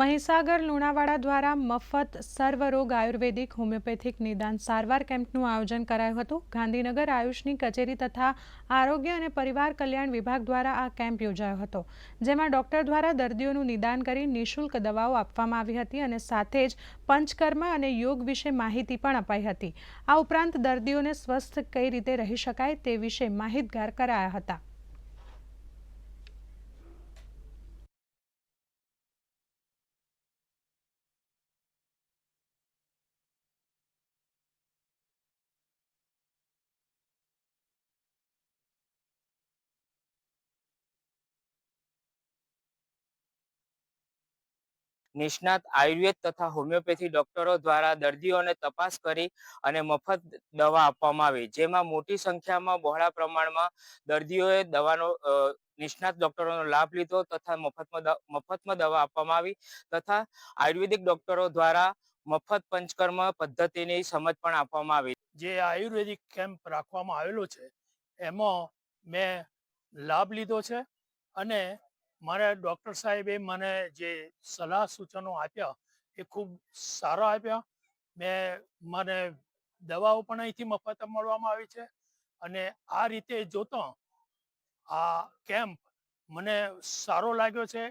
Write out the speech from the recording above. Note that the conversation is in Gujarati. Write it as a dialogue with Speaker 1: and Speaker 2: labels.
Speaker 1: મહીસાગર, લુણાવાડા દ્વારા મફત સર્વરોગ આયુર્વેદિક હોમિયોપેથિક નિદાન સારવાર કેમ્પનું આયોજન કરાયું હતું. ગાંધીનગર આયુષની કચેરી તથા આરોગ્ય અને પરિવાર કલ્યાણ વિભાગ દ્વારા આ કેમ્પ યોજાયો હતો, જેમાં ડોક્ટર દ્વારા દર્દીઓનું નિદાન કરી નિઃશુલ્ક દવાઓ આપવામાં આવી હતી અને સાથે જ પંચકર્મ અને યોગ વિશે માહિતી પણ અપાઈ હતી. આ ઉપરાંત દર્દીઓને સ્વસ્થ કઈ રીતે રહી શકાય તે વિશે માહિતગાર કરાયા હતા.
Speaker 2: નિષ્ણાત આયુર્વેદ તથા હોમિયોપેથી ડોક્ટરો દ્વારા દર્દીઓને તપાસ કરી અને મફત દવા આપવામાં આવી. જેમાં મોટી સંખ્યામાં બહોળા પ્રમાણમાં દર્દીઓએ દવાનો નિષ્ણાત ડોક્ટરોનો લાભ લીધો તથા મફતમાં મફતમાં દવા આપવામાં આવી તથા આયુર્વેદિક ડોક્ટરો દ્વારા મફત પંચકર્મ પદ્ધતિની સમજ પણ આપવામાં આવી.
Speaker 3: જે આયુર્વેદિક કેમ્પ રાખવામાં આવેલો છે, એમાં મેં લાભ લીધો છે અને મારા ડૉક્ટર સાહેબે મને જે સલાહ સૂચનો આપ્યા એ ખૂબ સારા આપ્યા. મેં, મને દવાઓ પણ અહીંથી મફત મળવામાં આવી છે અને આ રીતે જોતો આ કેમ્પ મને સારો લાગ્યો છે.